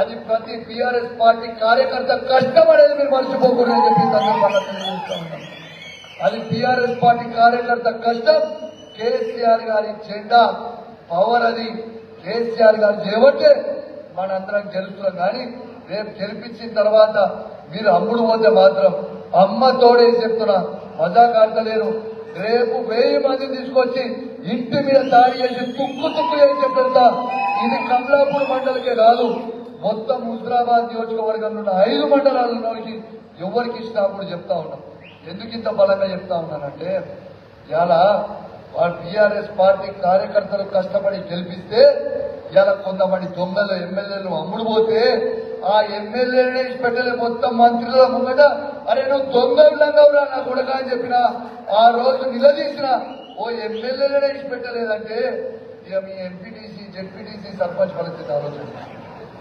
అది ప్రతి TRS party కార్యకర్త కష్టపడేది మీరు మర్చిపోకూడదని చెప్పి సందర్భంగా అది టీఆర్ఎస్ పార్టీ కార్యకర్త కష్టం. కేసీఆర్ గారి జెండా పవర్ అది. కేసీఆర్ గారు చేయబట్టే మనందరం గెలుస్తున్నాం కానీ రేపు గెలిపించిన తర్వాత మీరు అమ్ముడు పోతే మాత్రం అమ్మ తోడే చెప్తున్నా. మజాక్ ఆడతలేరు. రేపు వెయ్యి మంది తీసుకొచ్చి ఇంటి మీద దాడి చేసి తుక్కు తుక్కు చేసి చెప్పేస్తా. ఇది కమలాపూర్ మండలికే కాదు. మొత్తం హుజరాబాద్ నియోజకవర్గం నుండి ఐదు మండలాలలోకి ఎవరికి ఇచ్చినా కూడా చెప్తా ఉన్నాం. ఎందుకు ఇంత బలంగా చెప్తా ఉన్నానంటే ఇలా వాళ్ళ టీఆర్ఎస్ పార్టీ కార్యకర్తలు కష్టపడి గెలిపిస్తే ఇలా కొంతమంది దొంగలు ఎమ్మెల్యేలు అమ్ముడు పోతే ఆ ఎమ్మెల్యేనే పెట్టలే మొత్తం మంత్రుల ముంగట అరే నువ్వు దొంగలంగా ఉన్నా నా కొడుక అని చెప్పిన ఆ రోజు నిలదీసిన ఓ ఎమ్మెల్యేలనే పెట్టలేదంటే ఇక మీ ఎంపీటీసీ జెడ్పీటీసీ సర్పంచ్ పరిస్థితి ఆలోచన